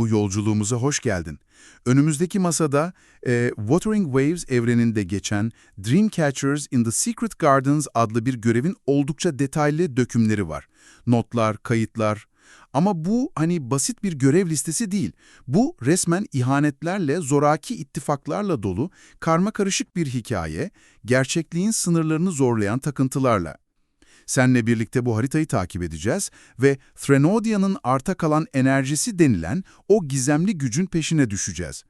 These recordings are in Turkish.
bu yolculuğumuza hoş geldin. Önümüzdeki masada e, Wuthering Waves evreninde geçen Dreamcatchers in the Secret Gardens adlı bir görevin oldukça detaylı dökümleri var. Notlar, kayıtlar. Ama bu hani basit bir görev listesi değil. Bu resmen ihanetlerle, zoraki ittifaklarla dolu, karma karışık bir hikaye, gerçekliğin sınırlarını zorlayan takıntılarla. Seninle birlikte bu haritayı takip edeceğiz ve Threnodia'nın arta kalan enerjisi denilen o gizemli gücün peşine düşeceğiz.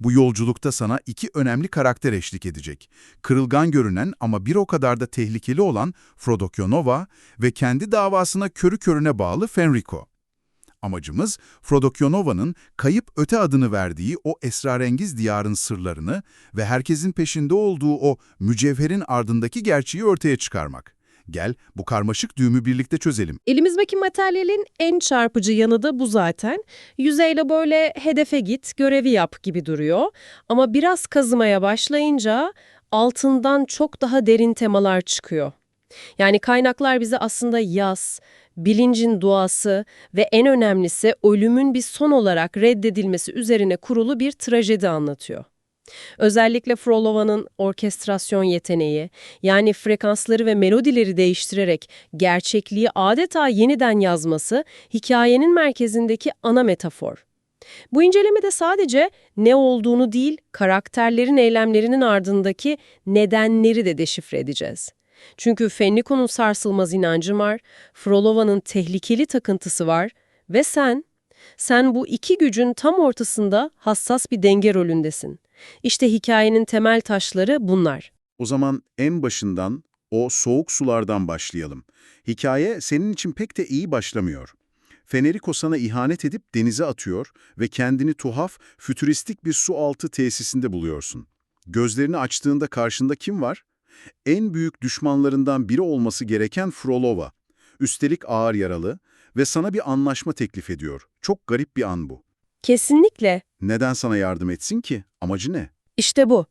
Bu yolculukta sana iki önemli karakter eşlik edecek. Kırılgan görünen ama bir o kadar da tehlikeli olan Frodokionova ve kendi davasına körü körüne bağlı Fenrico. Amacımız Frodokionova'nın kayıp öte adını verdiği o esrarengiz diyarın sırlarını ve herkesin peşinde olduğu o mücevherin ardındaki gerçeği ortaya çıkarmak. Gel bu karmaşık düğümü birlikte çözelim. Elimizdeki materyalin en çarpıcı yanı da bu zaten. Yüzeyle böyle hedefe git, görevi yap gibi duruyor. Ama biraz kazımaya başlayınca altından çok daha derin temalar çıkıyor. Yani kaynaklar bize aslında yaz, bilincin duası ve en önemlisi ölümün bir son olarak reddedilmesi üzerine kurulu bir trajedi anlatıyor. Özellikle Frolova'nın orkestrasyon yeteneği, yani frekansları ve melodileri değiştirerek gerçekliği adeta yeniden yazması hikayenin merkezindeki ana metafor. Bu incelemede sadece ne olduğunu değil, karakterlerin eylemlerinin ardındaki nedenleri de deşifre edeceğiz. Çünkü Fenrico'nun sarsılmaz inancı var, Frolova'nın tehlikeli takıntısı var ve sen, sen bu iki gücün tam ortasında hassas bir denge rolündesin. İşte hikayenin temel taşları bunlar. O zaman en başından o soğuk sulardan başlayalım. Hikaye senin için pek de iyi başlamıyor. Fenerico sana ihanet edip denize atıyor ve kendini tuhaf, fütüristik bir su altı tesisinde buluyorsun. Gözlerini açtığında karşında kim var? En büyük düşmanlarından biri olması gereken Frolova. Üstelik ağır yaralı ve sana bir anlaşma teklif ediyor. Çok garip bir an bu. Kesinlikle. Neden sana yardım etsin ki? Amacı ne? İşte bu.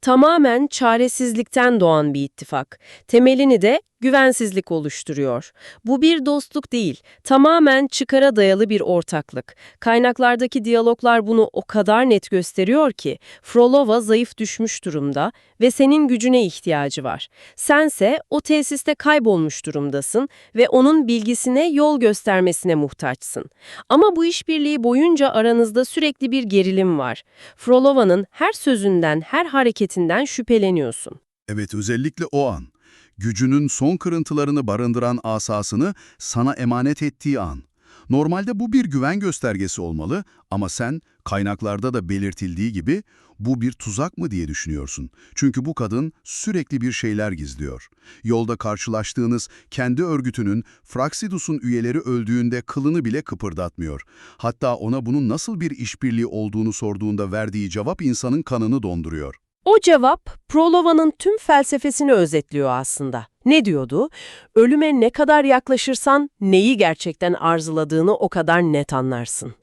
Tamamen çaresizlikten doğan bir ittifak. Temelini de güvensizlik oluşturuyor. Bu bir dostluk değil, tamamen çıkara dayalı bir ortaklık. Kaynaklardaki diyaloglar bunu o kadar net gösteriyor ki, Frolova zayıf düşmüş durumda ve senin gücüne ihtiyacı var. Sense o tesiste kaybolmuş durumdasın ve onun bilgisine yol göstermesine muhtaçsın. Ama bu işbirliği boyunca aranızda sürekli bir gerilim var. Frolova'nın her sözünden, her hareketinden şüpheleniyorsun. Evet, özellikle o an. Gücünün son kırıntılarını barındıran asasını sana emanet ettiği an. Normalde bu bir güven göstergesi olmalı ama sen kaynaklarda da belirtildiği gibi bu bir tuzak mı diye düşünüyorsun. Çünkü bu kadın sürekli bir şeyler gizliyor. Yolda karşılaştığınız kendi örgütünün Fraxidus'un üyeleri öldüğünde kılını bile kıpırdatmıyor. Hatta ona bunun nasıl bir işbirliği olduğunu sorduğunda verdiği cevap insanın kanını donduruyor. O cevap Prolova'nın tüm felsefesini özetliyor aslında. Ne diyordu? Ölüme ne kadar yaklaşırsan neyi gerçekten arzuladığını o kadar net anlarsın.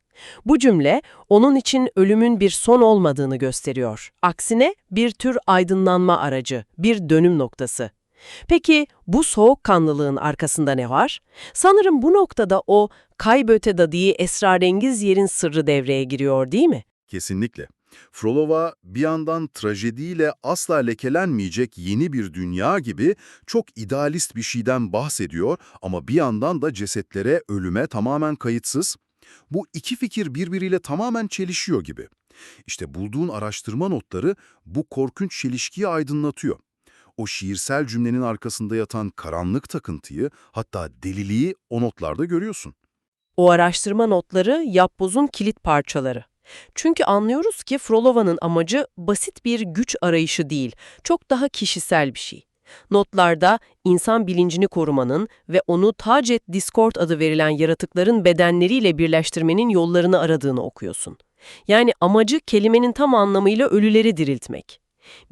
Bu cümle onun için ölümün bir son olmadığını gösteriyor. Aksine bir tür aydınlanma aracı, bir dönüm noktası. Peki bu soğukkanlılığın arkasında ne var? Sanırım bu noktada o kayböte dediği esrarengiz yerin sırrı devreye giriyor değil mi? Kesinlikle. Frolova bir yandan trajediyle asla lekelenmeyecek yeni bir dünya gibi çok idealist bir şeyden bahsediyor ama bir yandan da cesetlere, ölüme tamamen kayıtsız. Bu iki fikir birbiriyle tamamen çelişiyor gibi. İşte bulduğun araştırma notları bu korkunç çelişkiyi aydınlatıyor. O şiirsel cümlenin arkasında yatan karanlık takıntıyı, hatta deliliği o notlarda görüyorsun. O araştırma notları yapbozun kilit parçaları. Çünkü anlıyoruz ki Frolova'nın amacı basit bir güç arayışı değil, çok daha kişisel bir şey. Notlarda insan bilincini korumanın ve onu Tacet Discord adı verilen yaratıkların bedenleriyle birleştirmenin yollarını aradığını okuyorsun. Yani amacı kelimenin tam anlamıyla ölüleri diriltmek.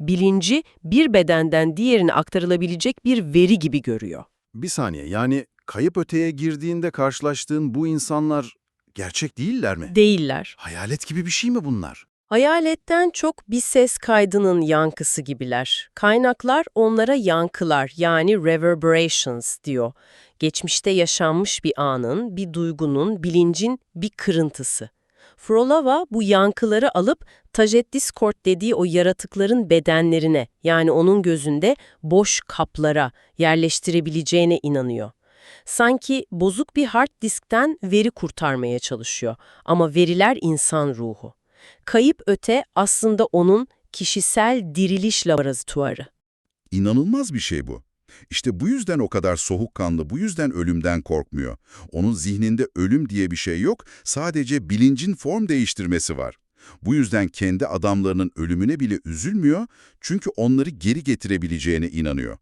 Bilinci bir bedenden diğerine aktarılabilecek bir veri gibi görüyor. Bir saniye, yani kayıp öteye girdiğinde karşılaştığın bu insanlar gerçek değiller mi? Değiller. Hayalet gibi bir şey mi bunlar? Hayaletten çok bir ses kaydının yankısı gibiler. Kaynaklar onlara yankılar yani reverberations diyor. Geçmişte yaşanmış bir anın, bir duygunun, bilincin bir kırıntısı. Frolova bu yankıları alıp Tajet Discord dediği o yaratıkların bedenlerine yani onun gözünde boş kaplara yerleştirebileceğine inanıyor. Sanki bozuk bir hard diskten veri kurtarmaya çalışıyor ama veriler insan ruhu. Kayıp öte aslında onun kişisel diriliş laboratuvarı. İnanılmaz bir şey bu. İşte bu yüzden o kadar soğukkanlı, bu yüzden ölümden korkmuyor. Onun zihninde ölüm diye bir şey yok, sadece bilincin form değiştirmesi var. Bu yüzden kendi adamlarının ölümüne bile üzülmüyor çünkü onları geri getirebileceğine inanıyor.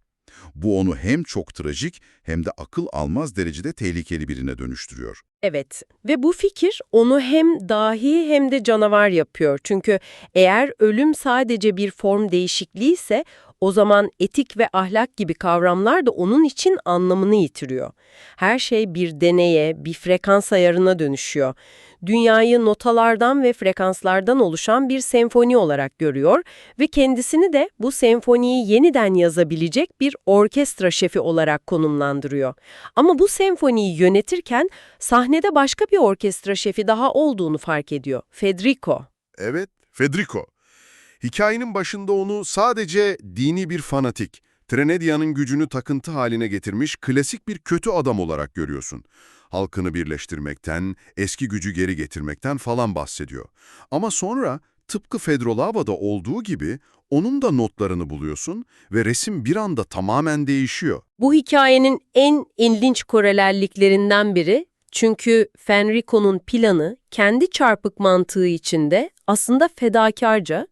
Bu onu hem çok trajik hem de akıl almaz derecede tehlikeli birine dönüştürüyor. Evet ve bu fikir onu hem dahi hem de canavar yapıyor. Çünkü eğer ölüm sadece bir form değişikliği ise o zaman etik ve ahlak gibi kavramlar da onun için anlamını yitiriyor. Her şey bir deneye, bir frekans ayarına dönüşüyor. Dünyayı notalardan ve frekanslardan oluşan bir senfoni olarak görüyor ve kendisini de bu senfoniyi yeniden yazabilecek bir orkestra şefi olarak konumlandırıyor. Ama bu senfoniyi yönetirken sahnede başka bir orkestra şefi daha olduğunu fark ediyor. Federico. Evet, Federico. Hikayenin başında onu sadece dini bir fanatik, Trenedia'nın gücünü takıntı haline getirmiş klasik bir kötü adam olarak görüyorsun. Halkını birleştirmekten, eski gücü geri getirmekten falan bahsediyor. Ama sonra tıpkı Fedrolava'da olduğu gibi onun da notlarını buluyorsun ve resim bir anda tamamen değişiyor. Bu hikayenin en ilginç korelelliklerinden biri çünkü Fenrico'nun planı kendi çarpık mantığı içinde aslında fedakarca,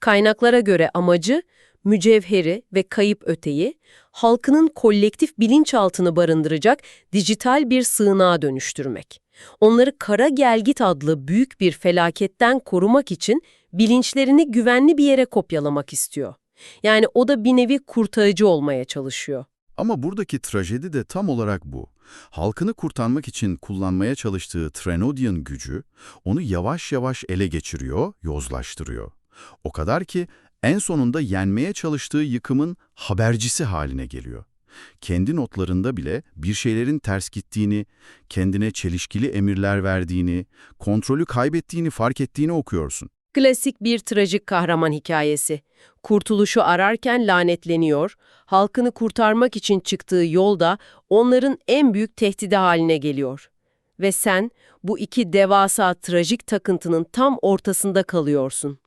kaynaklara göre amacı mücevheri ve kayıp öteyi halkının kolektif bilinçaltını barındıracak dijital bir sığınağa dönüştürmek. Onları Kara Gelgit adlı büyük bir felaketten korumak için bilinçlerini güvenli bir yere kopyalamak istiyor. Yani o da bir nevi kurtarıcı olmaya çalışıyor. Ama buradaki trajedi de tam olarak bu. Halkını kurtarmak için kullanmaya çalıştığı Trenodian gücü onu yavaş yavaş ele geçiriyor, yozlaştırıyor. O kadar ki en sonunda yenmeye çalıştığı yıkımın habercisi haline geliyor. Kendi notlarında bile bir şeylerin ters gittiğini, kendine çelişkili emirler verdiğini, kontrolü kaybettiğini fark ettiğini okuyorsun. Klasik bir trajik kahraman hikayesi. Kurtuluşu ararken lanetleniyor, halkını kurtarmak için çıktığı yolda onların en büyük tehdidi haline geliyor. Ve sen bu iki devasa trajik takıntının tam ortasında kalıyorsun.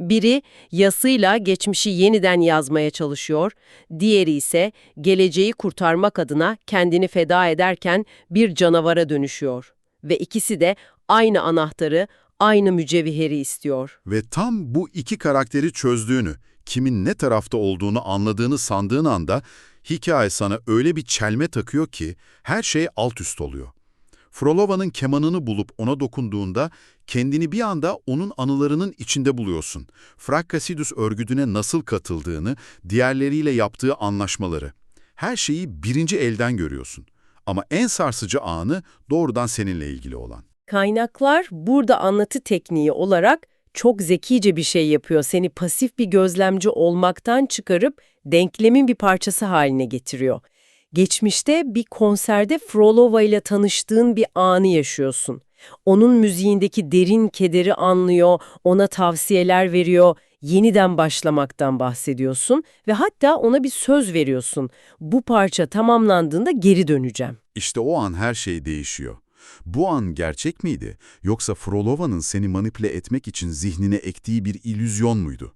Biri yasıyla geçmişi yeniden yazmaya çalışıyor, diğeri ise geleceği kurtarmak adına kendini feda ederken bir canavara dönüşüyor. Ve ikisi de aynı anahtarı, aynı mücevheri istiyor. Ve tam bu iki karakteri çözdüğünü, kimin ne tarafta olduğunu anladığını sandığın anda hikaye sana öyle bir çelme takıyor ki her şey alt üst oluyor. Frolova'nın kemanını bulup ona dokunduğunda kendini bir anda onun anılarının içinde buluyorsun. Frakkasidus örgütüne nasıl katıldığını, diğerleriyle yaptığı anlaşmaları. Her şeyi birinci elden görüyorsun. Ama en sarsıcı anı doğrudan seninle ilgili olan. Kaynaklar burada anlatı tekniği olarak çok zekice bir şey yapıyor. Seni pasif bir gözlemci olmaktan çıkarıp denklemin bir parçası haline getiriyor. Geçmişte bir konserde Frolova ile tanıştığın bir anı yaşıyorsun. Onun müziğindeki derin kederi anlıyor, ona tavsiyeler veriyor, yeniden başlamaktan bahsediyorsun ve hatta ona bir söz veriyorsun. Bu parça tamamlandığında geri döneceğim. İşte o an her şey değişiyor. Bu an gerçek miydi yoksa Frolova'nın seni manipüle etmek için zihnine ektiği bir illüzyon muydu?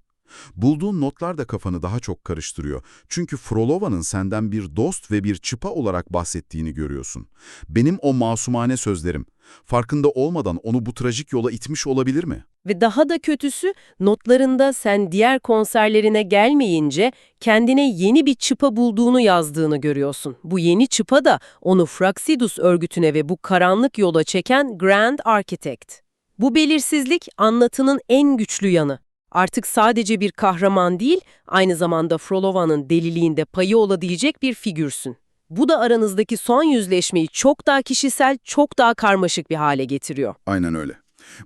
Bulduğun notlar da kafanı daha çok karıştırıyor. Çünkü Frolova'nın senden bir dost ve bir çıpa olarak bahsettiğini görüyorsun. Benim o masumane sözlerim, farkında olmadan onu bu trajik yola itmiş olabilir mi? Ve daha da kötüsü notlarında sen diğer konserlerine gelmeyince kendine yeni bir çıpa bulduğunu yazdığını görüyorsun. Bu yeni çıpa da onu Fraxidus örgütüne ve bu karanlık yola çeken Grand Architect. Bu belirsizlik anlatının en güçlü yanı. Artık sadece bir kahraman değil, aynı zamanda Frolova'nın deliliğinde payı olabilecek bir figürsün. Bu da aranızdaki son yüzleşmeyi çok daha kişisel, çok daha karmaşık bir hale getiriyor. Aynen öyle.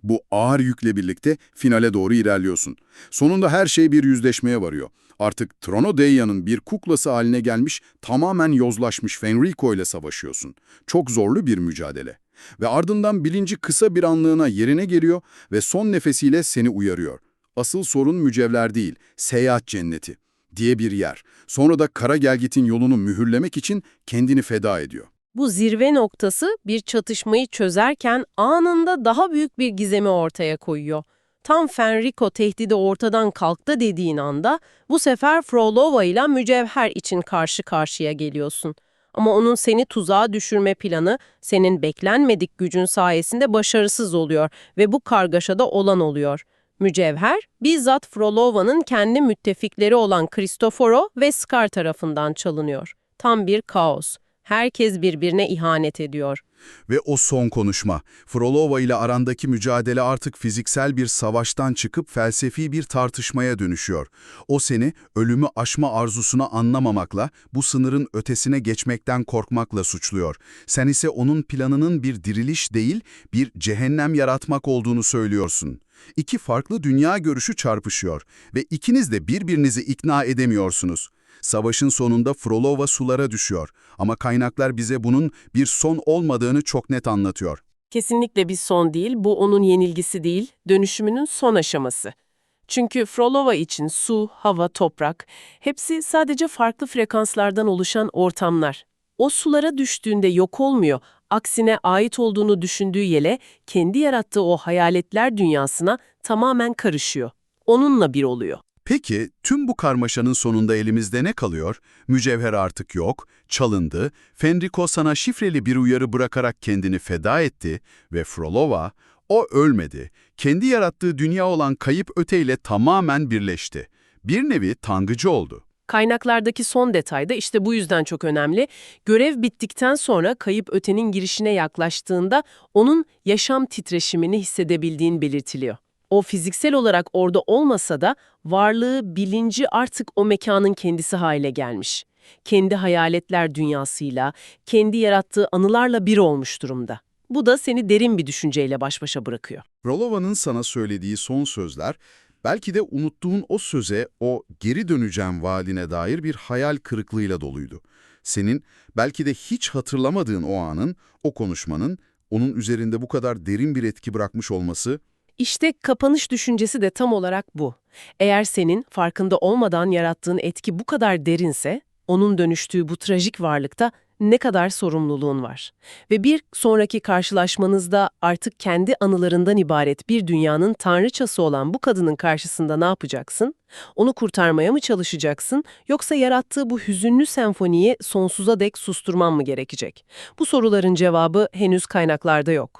Bu ağır yükle birlikte finale doğru ilerliyorsun. Sonunda her şey bir yüzleşmeye varıyor. Artık Trono Deia'nın bir kuklası haline gelmiş, tamamen yozlaşmış Fenrico ile savaşıyorsun. Çok zorlu bir mücadele. Ve ardından bilinci kısa bir anlığına yerine geliyor ve son nefesiyle seni uyarıyor. Asıl sorun mücevher değil, seyahat cenneti diye bir yer. Sonra da kara gelgitin yolunu mühürlemek için kendini feda ediyor. Bu zirve noktası bir çatışmayı çözerken anında daha büyük bir gizemi ortaya koyuyor. Tam Fenrico tehdidi ortadan kalktı dediğin anda bu sefer Frolova ile mücevher için karşı karşıya geliyorsun. Ama onun seni tuzağa düşürme planı senin beklenmedik gücün sayesinde başarısız oluyor ve bu kargaşada olan oluyor. Mücevher, bizzat Frolova'nın kendi müttefikleri olan Cristoforo ve Scar tarafından çalınıyor. Tam bir kaos. Herkes birbirine ihanet ediyor. Ve o son konuşma, Frolova ile arandaki mücadele artık fiziksel bir savaştan çıkıp felsefi bir tartışmaya dönüşüyor. O seni ölümü aşma arzusunu anlamamakla, bu sınırın ötesine geçmekten korkmakla suçluyor. Sen ise onun planının bir diriliş değil, bir cehennem yaratmak olduğunu söylüyorsun. İki farklı dünya görüşü çarpışıyor ve ikiniz de birbirinizi ikna edemiyorsunuz. Savaşın sonunda Frolova sulara düşüyor ama kaynaklar bize bunun bir son olmadığını çok net anlatıyor. Kesinlikle bir son değil, bu onun yenilgisi değil, dönüşümünün son aşaması. Çünkü Frolova için su, hava, toprak hepsi sadece farklı frekanslardan oluşan ortamlar. O sulara düştüğünde yok olmuyor, aksine ait olduğunu düşündüğü yele kendi yarattığı o hayaletler dünyasına tamamen karışıyor. Onunla bir oluyor. Peki tüm bu karmaşanın sonunda elimizde ne kalıyor? Mücevher artık yok, çalındı, Fenrico sana şifreli bir uyarı bırakarak kendini feda etti ve Frolova, o ölmedi, kendi yarattığı dünya olan kayıp öteyle tamamen birleşti. Bir nevi tangıcı oldu. Kaynaklardaki son detay da işte bu yüzden çok önemli. Görev bittikten sonra kayıp ötenin girişine yaklaştığında onun yaşam titreşimini hissedebildiğin belirtiliyor. O fiziksel olarak orada olmasa da varlığı, bilinci artık o mekanın kendisi hale gelmiş. Kendi hayaletler dünyasıyla, kendi yarattığı anılarla bir olmuş durumda. Bu da seni derin bir düşünceyle baş başa bırakıyor. Frolova'nın sana söylediği son sözler, belki de unuttuğun o söze, o geri döneceğim vaadine dair bir hayal kırıklığıyla doluydu. Senin belki de hiç hatırlamadığın o anın, o konuşmanın, onun üzerinde bu kadar derin bir etki bırakmış olması İşte kapanış düşüncesi de tam olarak bu. Eğer senin farkında olmadan yarattığın etki bu kadar derinse, onun dönüştüğü bu trajik varlıkta ne kadar sorumluluğun var. Ve bir sonraki karşılaşmanızda artık kendi anılarından ibaret bir dünyanın tanrıçası olan bu kadının karşısında ne yapacaksın? Onu kurtarmaya mı çalışacaksın yoksa yarattığı bu hüzünlü senfoniyi sonsuza dek susturman mı gerekecek? Bu soruların cevabı henüz kaynaklarda yok.